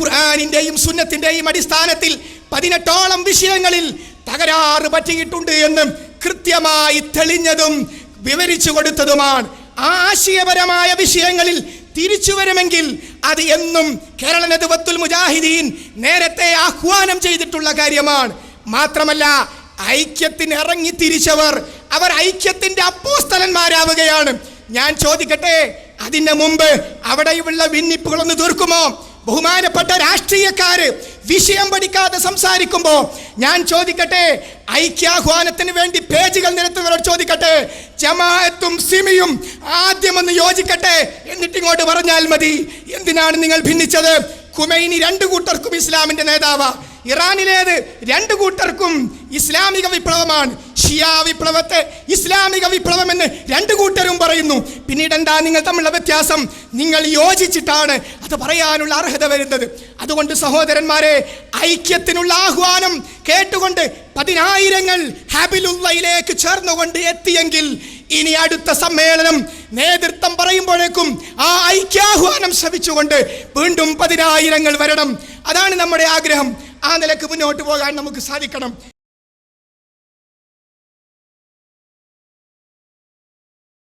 ഖുർആാനിന്റെയും സുന്നത്തിന്റെയും അടിസ്ഥാനത്തിൽ പതിനെട്ടോളം വിഷയങ്ങളിൽ തകരാറ് പറ്റിയിട്ടുണ്ട് എന്ന് കൃത്യമായി തെളിഞ്ഞതും വിവരിച്ചു കൊടുത്തതുമാണ്. ആശയപരമായ വിഷയങ്ങളിൽ തിരിച്ചു വരുമെങ്കിൽ അത് എന്നും കേരള നദുവത്തുൽ മുജാഹിദീൻ നേരത്തെ ആഹ്വാനം ചെയ്തിട്ടുള്ള കാര്യമാണ്. മാത്രമല്ല ഐക്യത്തിന് ഇറങ്ങി തിരിച്ചവർ അവർ ഐക്യത്തിന്റെ അപ്പോസ്തലന്മാരാവുകയാണ്. ഞാൻ ചോദിക്കട്ടെ അതിന്റെ മുമ്പ് അവിടെയുള്ള ഭിന്നിപ്പുകളൊന്ന് തീർക്കുമോ? ബഹുമാനപ്പെട്ട രാഷ്ട്രീയക്കാര് വിഷയം പഠിക്കാതെ സംസാരിക്കുമ്പോ ഞാൻ ചോദിക്കട്ടെ ഐക്യാഹ്വാനത്തിന് വേണ്ടി പേജുകൾ നിരത്തുന്നവരോട് ചോദിക്കട്ടെ ജമാഅത്തും സിമിയും ആദ്യം ഒന്ന് യോജിക്കട്ടെ എന്നിട്ട് ഇങ്ങോട്ട് പറഞ്ഞാൽ മതി. എന്തിനാണ് നിങ്ങൾ ഭിന്നിച്ചത്? കുമൈനി രണ്ടു കൂട്ടർക്കും ഇസ്ലാമിന്റെ നേതാവാ. ഇറാനിലേത് രണ്ടു കൂട്ടർക്കും ഇസ്ലാമിക വിപ്ലവമാണ്. ഷിയാ വിപ്ലവത്തെ ഇസ്ലാമിക വിപ്ലവം എന്ന് രണ്ടു കൂട്ടരും പറയുന്നു. പിന്നീട് എന്താ നിങ്ങൾ തമ്മിലുള്ള വ്യത്യാസം? നിങ്ങൾ യോജിച്ചിട്ടാണ് അത് പറയാനുള്ള അർഹത വരുന്നത്. അതുകൊണ്ട് സഹോദരന്മാരെ ഐക്യത്തിനുള്ള ആഹ്വാനം കേട്ടുകൊണ്ട് പതിനായിരങ്ങൾ ഹാബിലുള്ളയിലേക്ക് ചേർന്നുകൊണ്ട് എത്തിയെങ്കിൽ ഇനി അടുത്ത സമ്മേളനം നേതൃത്വം പറയുമ്പോഴേക്കും ആ ഐക്യാഹ്വാനം ശ്രമിച്ചുകൊണ്ട് വീണ്ടും പതിനായിരങ്ങൾ വരണം. അതാണ് നമ്മുടെ ആഗ്രഹം. ആ നിലയ്ക്ക് മുന്നോട്ട് പോകാൻ നമുക്ക് സാധിക്കണം.